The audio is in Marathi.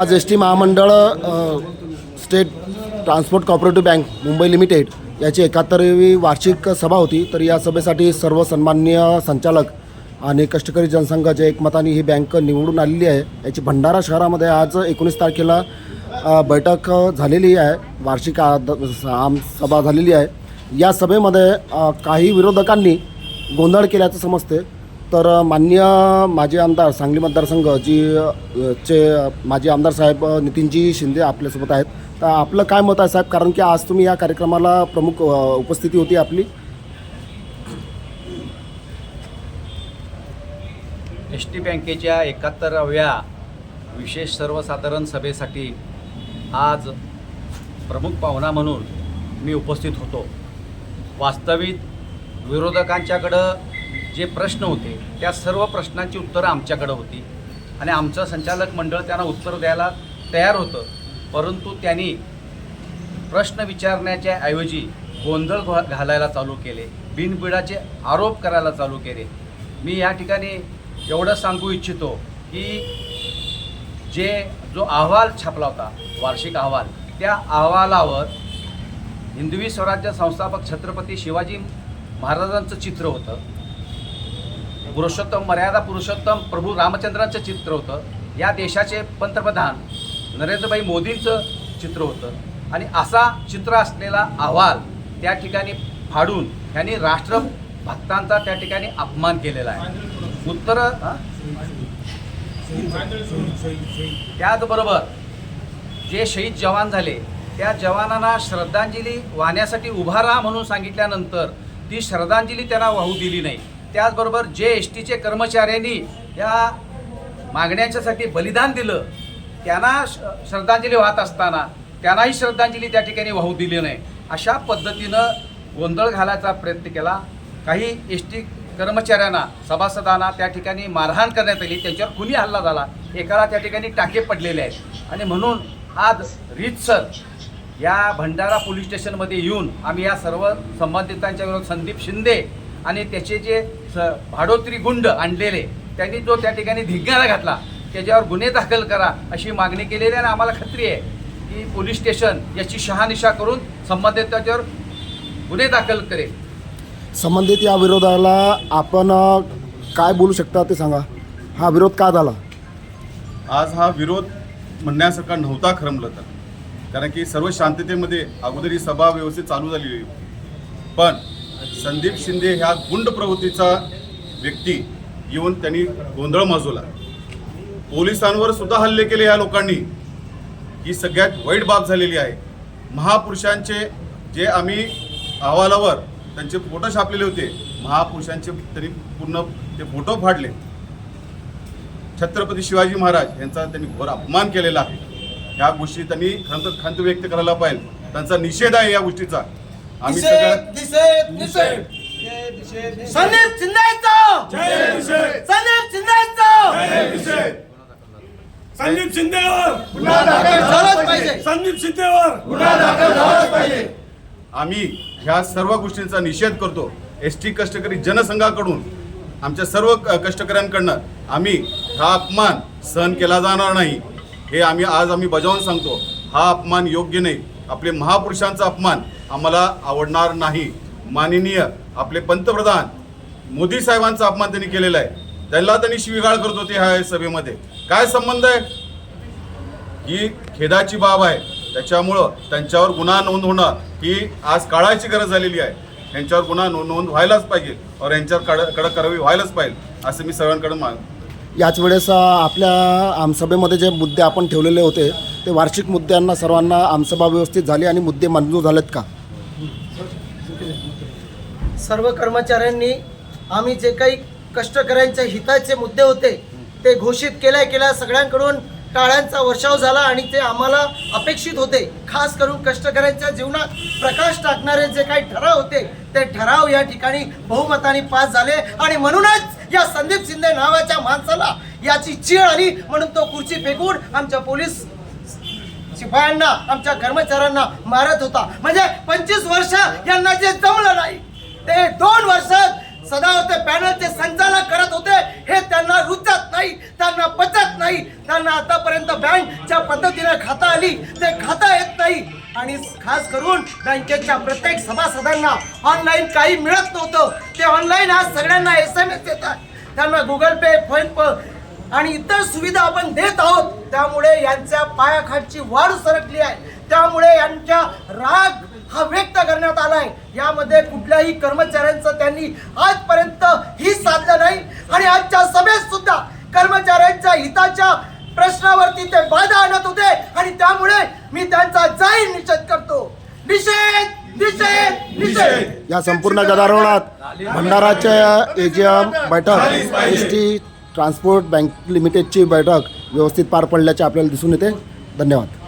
आज एस टी महामंडळ state transport cooperative bank Mumbai limited याची एकाहत्तरावी वार्षिक सभा होती. तर या सभेसाठी सर्व सन्माननीय संचालक आणि कष्टकरी जनसंघाच्या एकमताने ही बँक निवडून आलेली आहे याची भंडारा शहरामध्ये आज एकोणीस तारखेला बैठक झालेली आहे. वार्षिक आद- आम सभा झालेली आहे. या सभेमध्ये काही विरोधकांनी गोंधळ केल्याचं समजते. तर मान्य माजी आमदार सांगली मतदारसंघ जी चे माजी आमदार साहेब नितीनजी शिंदे आपल्यासोबत आहेत. तर आपलं काय मत आहे साहेब? कारण की आज तुम्ही या कार्यक्रमाला प्रमुख उपस्थिती होती आपली. एस टी बँकेच्या एकाहत्तराव्या विशेष सर्वसाधारण सभेसाठी आज प्रमुख पाहुणा म्हणून मी उपस्थित होतो. वास्तविक विरोधकांच्याकडं जे प्रश्न होते त्या सर्व प्रश्नांची उत्तरं आमच्याकडं होती. आणि आमचं संचालक मंडळ त्यांना उत्तर द्यायला तयार होतं. परंतु त्यांनी प्रश्न विचारण्याच्या ऐवजी गोंधळ घालायला चालू केले. बिनबिडाचे आरोप करायला चालू केले. मी या ठिकाणी एवढं सांगू इच्छितो की जे जो अहवाल छापला होता वार्षिक अहवाल त्या अहवालावर हिंदवी स्वराज्य संस्थापक छत्रपती शिवाजी महाराजांचं चित्र होतं. पुरुषोत्तम मर्यादा पुरुषोत्तम प्रभू रामचंद्रांचं चित्र होतं. या देशाचे पंतप्रधान नरेंद्रभाई मोदींचं चित्र होतं. आणि असा चित्र असलेला अहवाल त्या ठिकाणी फाडून त्यांनी राष्ट्रभक्तांचा त्या ठिकाणी अपमान केलेला आहे. उत्तर त्याचबरोबर जे शहीद जवान झाले त्या जवानांना श्रद्धांजली वाहण्यासाठी उभा राहा म्हणून सांगितल्यानंतर ती श्रद्धांजली त्यांना वाहू दिली नाही. त्याचबरोबर जे एस टीचे कर्मचाऱ्यांनी या मागण्यांच्यासाठी बलिदान दिलं त्यांना श- श्रद्धांजली वाहत असताना त्यांनाही श्रद्धांजली त्या ठिकाणी वाहू दिली नाही. अशा पद्धतीनं गोंधळ घालायचा प्रयत्न केला. काही एस टी कर्मचाऱ्यांना सभासदांना त्या ठिकाणी मारहाण करण्यात आली. त्यांच्यावर खुनी हल्ला झाला. एकाला त्या ठिकाणी टाके पडलेले आहेत. आणि म्हणून आज रीतसर या भंडारा पोलीस स्टेशनमध्ये येऊन आम्ही या सर्व संबंधितांच्या विरोधात संदीप शिंदे आणि त्याचे जे स भाडोत्री गुंड आणलेले त्यांनी जो त्या ठिकाणी धिंगाणा घातला. त्याच्यावर गुन्हे दाखल करा अशी मागणी केलेली आहे आणि आम्हाला खात्री आहे की पोलीस स्टेशन याची शहानिशा करून संबंधितांच्यावर गुन्हे दाखल करेल. संबंधित या विरोधाला आपण काय बोलू शकता ते सांगा. हा विरोध का झाला? आज हा विरोध म्हणण्यासारखा नव्हता खरं म्हणलं तर. कारण की सर्व शांततेमध्ये अगोदर ही सभा व्यवस्थित चालू झालेली होती. पण संदीप शिंदे ह्या गुंड प्रवृत्तीचा व्यक्ती येऊन त्यांनी गोंधळ माजवला. पोलिसांवर सुद्धा हल्ले केले या लोकांनी. ही सगळ्यात वाईट बाब झालेली आहे. महापुरुषांचे जे आम्ही अहवालावर त्यांचे फोटो छापलेले होते महापुरुषांचे तरी पूर्ण ते फोटो फाडले. छत्रपती शिवाजी महाराज यांचा त्यांनी घोर अपमान केलेला आहे. ह्या गोष्टी त्यांनी खंत खंत व्यक्त करायला पाहिजे. त्यांचा निषेध आहे या गोष्टीचा. आम्ही सगळ्या संदीप शिंदेचं! संदीप शिंदेचं! संदीप शिंदेवर. झालंच पाहिजे. संदीप शिंदेवर. आम्ही ह्या सर्व गोष्टींचा निषेध करतो. एस टी कष्टकरी जनसंघाकडून आमच्या सर्व क- कष्टकऱ्यांकडनं आम्ही हा अपमान सहन केला जाणार नाही. हे आम्ही आज आम्ही बजावून सांगतो हा अपमान योग्य नाही. आपले महापुरुषांचा अपमान आम्हाला आवडणार नाही. माननीय आपले पंतप्रधान मोदी साहेबांचा अपमान त्यांनी केलेला आहे. त्यांना त्यांनी शिवीगाळ करत होते ह्या सभेमध्ये. काय संबंध आहे? ही खेदाची बाब आहे. त्याच्यामुळं त्यांच्यावर गुन्हा नोंद होणं ही आज काळाची गरज झालेली आहे. यांच्यावर गुन्हा नोंद नोंद व्हायलाच पाहिजे और यांच्यावर कड कडक कारवाई व्हायलाच पाहिजे असं मी सर्वांकडे माग याच वेळेस आपल्या आमसभेमध्ये जे मुद्दे आपण ठेवलेले होते ते वार्षिक मुद्द्यांना सर्वांना आमसभा व्यवस्थित झाली आणि मुद्दे मंजूर झालेत का? सर्व कर्मचाऱ्यांनी आम्ही जे काही कष्टकऱ्यांच्या हिताचे मुद्दे होते ते घोषित केल्या केल्या. सगळ्यांकडून टाळ्यांचा वर्षाव झाला आणि ते आम्हाला अपेक्षित होते. खास करून कष्टकऱ्यांच्या जीवनात प्रकाश टाकणारे जे काही ठराव होते ते ठराव या ठिकाणी बहुमताने पास झाले. आणि म्हणूनच या संदीप शिंदे नावाच्या माणसाला याची चीळ आली. म्हणून तो खुर्ची फेकून आमच्या पोलीस शिपायांना आमच्या कर्मचाऱ्यांना मारत होता. म्हणजे पंचवीस वर्ष यांना जे जमलं नाही ते दोन वर्षात सदा होते पॅनलचे संचालक करत होते. हे त्यांना रुचत नाही त्यांना पचत नाही. त्यांना आतापर्यंत बँक ज्या पद्धतीने खाता आली ते खाता येत नाही. आणि खास करून बँकेच्या प्रत्येक सभासदांना ऑनलाईन काही मिळत नव्हतं. ते ऑनलाईन आज सगळ्यांना एस एम एस येतात. त्यांना गुगल पे फोन पे आणि इतर सुविधा आपण देत आहोत त्यामुळे यांच्या पायाखालची वाढ सरकली आहे. त्यामुळे यांच्या राग हा व्यक्त करण्यात आलाय यामध्ये कुठल्याही कर्मचाऱ्यांचं त्यांनी आजपर्यंत ही साधलं नाही. आणि आजच्या सभेत सुद्धा कर्मचाऱ्यांच्या हिताच्या प्रश्नावरती ते बाधा आणत होते. आणि त्यामुळे मी त्यांचा जाहीर निषेध करतो. निषेध निषेध निषेध. या संपूर्ण गदारोळात भंडाराच्या एजीएम बैठक एस टी ट्रान्सपोर्ट बँक लिमिटेडची बैठक व्यवस्थित पार पडल्याचे आपल्याला दिसून येते. धन्यवाद.